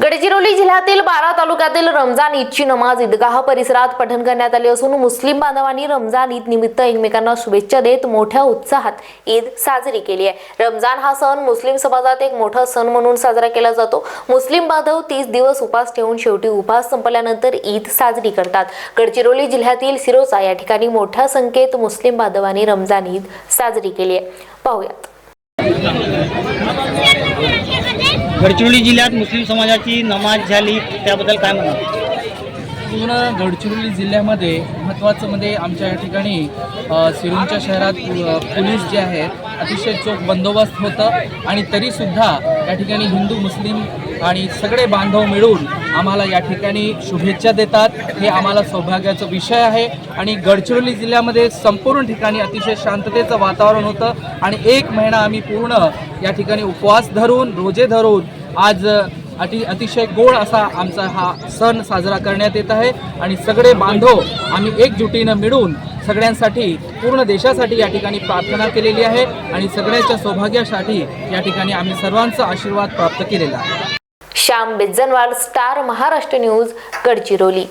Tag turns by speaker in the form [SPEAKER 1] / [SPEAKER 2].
[SPEAKER 1] गडचिरोली जिल्ह्यातील बारा तालुक्यातील रमजान ईदची नमाज ईदगाह परिसरात पठण करण्यात आली असून मुस्लिम बांधवांनी रमजान ईद निमित्त एकमेकांना शुभेच्छा देत मोठ्या उत्साहात ईद साजरी केली आहे. रमजान हा सण मुस्लिम समाजात एक मोठा सण म्हणून साजरा केला जातो. मुस्लिम बांधव तीस दिवस उपास ठेवून शेवटी उपास संपल्यानंतर ईद साजरी करतात. गडचिरोली जिल्ह्यातील सिरोसा या ठिकाणी मोठ्या संख्येत मुस्लिम बांधवांनी रमजान ईद साजरी केली आहे. पाहूयात.
[SPEAKER 2] गडचिरोली जिल्ह्यात मुस्लिम समाजाची नमाज झाली त्याबद्दल काय म्हणा
[SPEAKER 3] पूर्ण गडचिरोली जिल्ह्यामध्ये महत्त्वाचं म्हणजे आमच्या या ठिकाणी सिरूंच्या शहरात पोलीस जे आहेत अतिशय चोख बंदोबस्त होतं. आणि तरीसुद्धा या ठिकाणी हिंदू मुस्लिम आणि सगळे बांधव मिळून आम्हाला या ठिकाणी शुभेच्छा देतात. हे आम्हाला सौभाग्याचा विषय आहे आणि गडचिरोली जिल्ह्यामध्ये संपूर्ण ठिकाणी अतिशय शांततेचं वातावरण होतं आणि एक महिना आम्ही पूर्ण या ठिकाणी उपवास धरून रोजे धरून आज अति अतिशय गोड असा आमचा हा सण साजरा करण्यात येत आहे आणि सगळे बांधव आम्ही एकजुटीनं मिळून सगळ्यांसाठी पूर्ण देशासाठी या ठिकाणी प्रार्थना केलेली आहे आणि सगळ्याच्या सौभाग्यासाठी या ठिकाणी आम्ही सर्वांचा आशीर्वाद प्राप्त केलेला आहे.
[SPEAKER 1] Shyam Bijjanwar star Maharashtra news Gadchiroli.